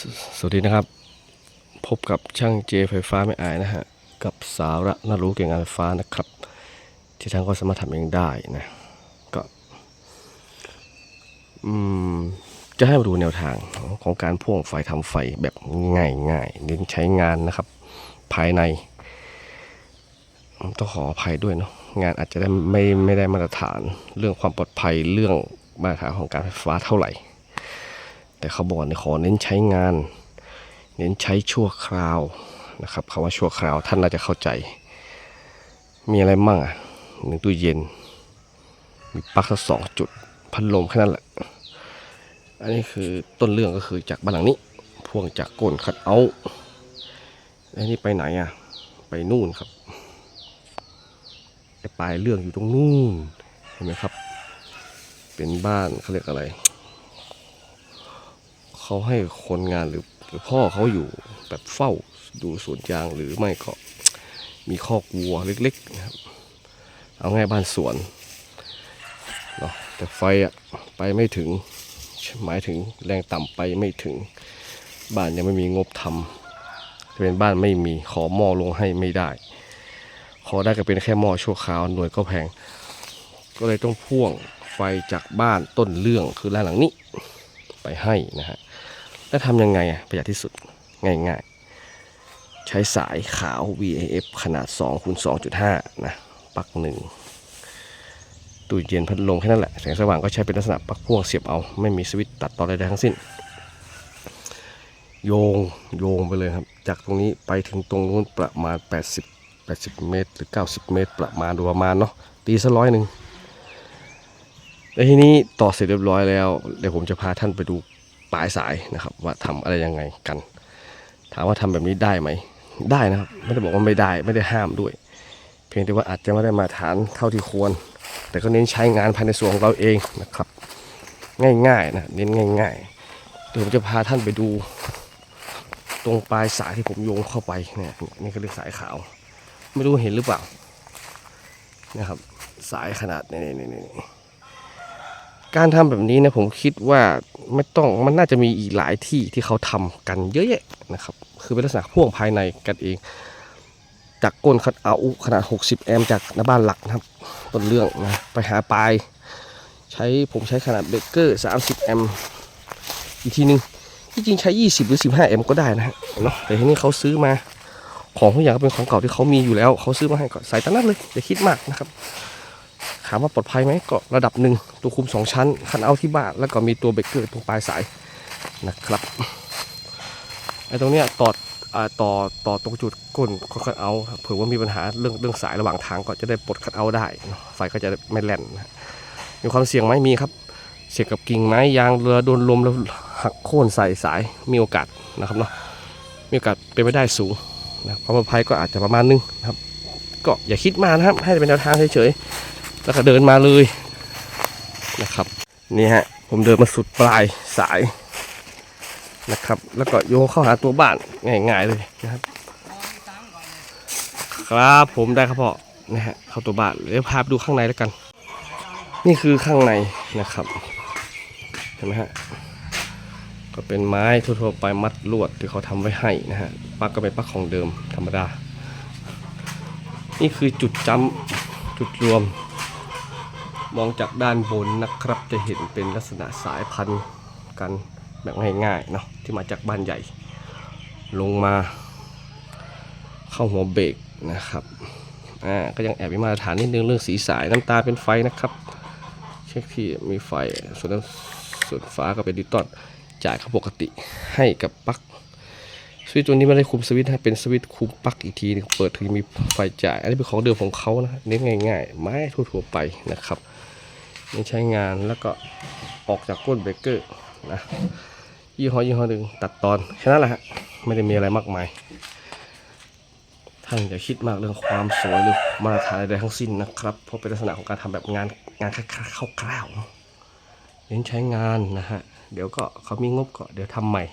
สสวัสดีนะครับ พบกับช่างเจไฟฟ้าไม่อายนะฮะ กับสาระน่ารู้เกี่ยวกับงานไฟฟ้านะครับ ที่ท่านก็สามารถทำเองได้นะ ก็อืมจะให้มาดูแนวทางของการพ่วงไฟทำไฟแบบง่ายๆเน้นใช้งานนะครับ ภายในต้องขออภัยด้วยเนาะงานอาจจะได้ไม่ไม่ได้มาตรฐาน เรื่องความปลอดภัยเรื่องมาตรฐานของการไฟฟ้าเท่าไหร่ แต่เขาบอกนี่ขอเน้นใช้งาน เน้นใช้ชั่วคราวนะครับคำว่าชั่วคราวท่านน่าจะเข้าใจ มีอะไรมั่งอะหนึ่งตู้เย็น มีปลั๊กสักสองจุดพัดลมแค่นั้นแหละ อันนี้คือต้นเรื่องก็คือจากบ้านหลังนี้ พ่วงจากก้นคัดเอาแล้วนี่ไปไหนอะ ไปนู่นครับไปลายเรื่องอยู่ตรงนู่นเห็นไหมครับ เป็นบ้านเขาเรียกอะไร เขาให้คนงานหรือหรือพ่อเขาอยู่แบบเฝ้าดูสวนยางหรือไม่ก็มีคอกวัวเล็กๆนะครับเอาง่ายบ้านสวนเนาะแต่ไฟอะไปไม่ถึงหมายถึงแรงต่ำไปไม่ถึงบ้านยังไม่มีงบทำจะเป็นบ้านไม่มีขอหม้อลงให้ไม่ได้ ขอได้ก็เป็นแค่หม้อชั่วคราวหน่วยก็แพง ก็เลยต้องพ่วงไฟจากบ้านต้นเรื่องคือร้านหลังนี้ ไปให้นะฮะแล้วทำยังไงอะประหยัดที่สุดง่ายๆ ใช้สายขาว VAF ขนาด2คูณ2.5นะปลั๊กหนึ่งตู้เย็นพัดลมแค่นั้นแหละ แสงสว่างก็ใช้เป็นลักษณะปลั๊กพ่วงเสียบเอา ไม่มีสวิตช์ตัดต่อใดๆทั้งสิ้น โยงโยงไปเลยครับ จากตรงนี้ไปถึงตรงนู้นประมาณ 80 80 เมตร หรือ 90 เมตร ประมาณดยประมาณเนาะตีซะร้อยหนึ่ง แล้วทีนี้ต่อเสร็จเรียบร้อยแล้วเดี๋ยวผมจะพาท่านไปดูปลายสายนะครับ ว่าทำอะไรยังไงกัน ถามว่าทำแบบนี้ได้ไหมได้นะครับ ไม่ได้บอกว่าไม่ได้ไม่ได้ห้ามด้วย เพียงแต่ว่าอาจจะไม่ได้มาฐานเท่าที่ควร แต่ก็เน้นใช้งานภายในส่วนของเราเองนะครับ ง่ายๆนะเน้นง่าย ๆ เดี๋ยวผมจะพาท่านไปดู ตรงปลายสายที่ผมโยงเข้าไปเนี่ยนี่ก็เรียกสายขาว ไม่รู้เห็นหรือเปล่านะครับ สายขนาดนี่นี่นี่ การทำแบบนี้นะผมคิดว่าไม่ต้องมันน่าจะมีอีกหลายที่ที่เขาทำกันเยอะแยะนะครับ คือเป็นลักษณะพ่วงภายในกันเอง จากก้นคัดเอาขนาด 60 แอมจากหน้าบ้านหลักนะครับต้นเรื่องนะไปหาปลาย ใช้ผมใช้ขนาดเบรกเกอร์ 30 แอมอีกทีนึงที่จริงใช้ 20 หรือ 15 แอมก็ได้นะเนาะแต่ทีนี้เขาซื้อมาของทุกอย่างก็เป็นของเก่าที่เขามีอยู่แล้ว เขาซื้อมาให้ก็ใส่ตามนั้นเลยอย่าคิดมากนะครับ ถามว่าปลอดภัยไหมก็ระดับหนึ่งตัวคุมสองชั้น คันเอาที่บ้านแล้วก็มีตัวเบรกเกอร์ตรงปลายสายนะครับไอ้ตรงเนี้ยต่ออต่อต่อตรงจุดก้นคันเอาเผื่อว่ามีปัญหาเรื่องเรื่องสายระหว่างทางก็จะได้ปลดคันเอาได้ไฟก็จะไม่แล่นมีความเสี่ยงไหมมีครับเสี่ยงกับกิ่งไม้ยางเรือโดนลมแล้วหักโค่นใส่สายมีโอกาสนะครับเนาะมีโอกาสเป็นไปได้สูงนะความปลอดภัยก็อาจจะประมาณนึงนะครับ ก็อย่าคิดมากนะครับให้เป็นแนวทางเฉยๆ แล้วก็เดินมาเลยนะครับนี่ฮะผมเดินมาสุดปลายสายนะครับ แล้วก็โยงเข้าหาตัวบ้านง่ายๆเลยนะครับครับผมได้ครับพ่อนะฮะเข้าตัวบ้านเดี๋ยวพาไปดูข้างในแล้วกัน นี่คือข้างในนะครับเห็นไหมฮะก็เป็นไม้ทั่วๆไปมัดลวดที่เขาทำไว้ให้นะฮะปักก็เป็นปักของเดิมธรรมดา นี่คือจุดจำจุดรวม มองจากด้านบนนะครับจะเห็นเป็นลักษณะสายพันธุ์กันแบบง่ายๆเนาะที่มาจากบ้านใหญ่ ลงมาเข้าหัวเบรกนะครับอ่าก็ยังแอบมีมาตรฐานนิดนึงเรื่องสีสายน้ำตาเป็นไฟนะครับเช็คที่มีไฟส่วนส่วนฟ้าก็เป็นดิจิตอลจ่ายเขาปกติให้กับปลั๊กสวิตช์ตัวนี้ไม่ได้คุมสวิตช์ให้เป็นสวิตช์คุมปลั๊กอีกทีนึงเปิดถึงมีไฟจ่าย อันนี้เป็นของเดิมของเขานะเน้นง่ายๆ ไม้ทั่วๆไปนะครับ นี่ใช้งานแล้วก็ออกจากก้นเบรกเกอร์นะยี่ห้อยี่ห้อหนึ่งตัดตอนแค่นั้นแหละฮะไม่ได้มีอะไรมากมาย ท่านอย่าคิดมากเรื่องความสวยหรือมาตรฐานใดๆทั้งสิ้นนะครับ เพราะเป็นลักษณะของการทำแบบงานงานคร่าวๆเน้นใช้งานนะฮะเดี๋ยวก็เขามีงบก็เดี๋ยวทำใหม่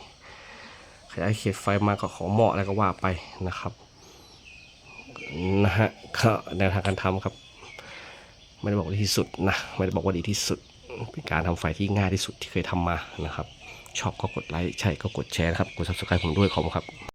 ขยายเขตไฟมาก็ขอเหมาะอะไรก็ว่าไปนะครับนะฮะก็แนวทางการทำครับ ไม่ได้บอกว่าดีที่สุดนะไม่ได้บอกว่าดีที่สุด เป็นการทำไฟที่ง่ายที่สุดที่เคยทำมานะครับ ชอบก็กดไลค์ใช่ก็กดแชร์นะครับกด subscribe ผมด้วยขอบคุณครับ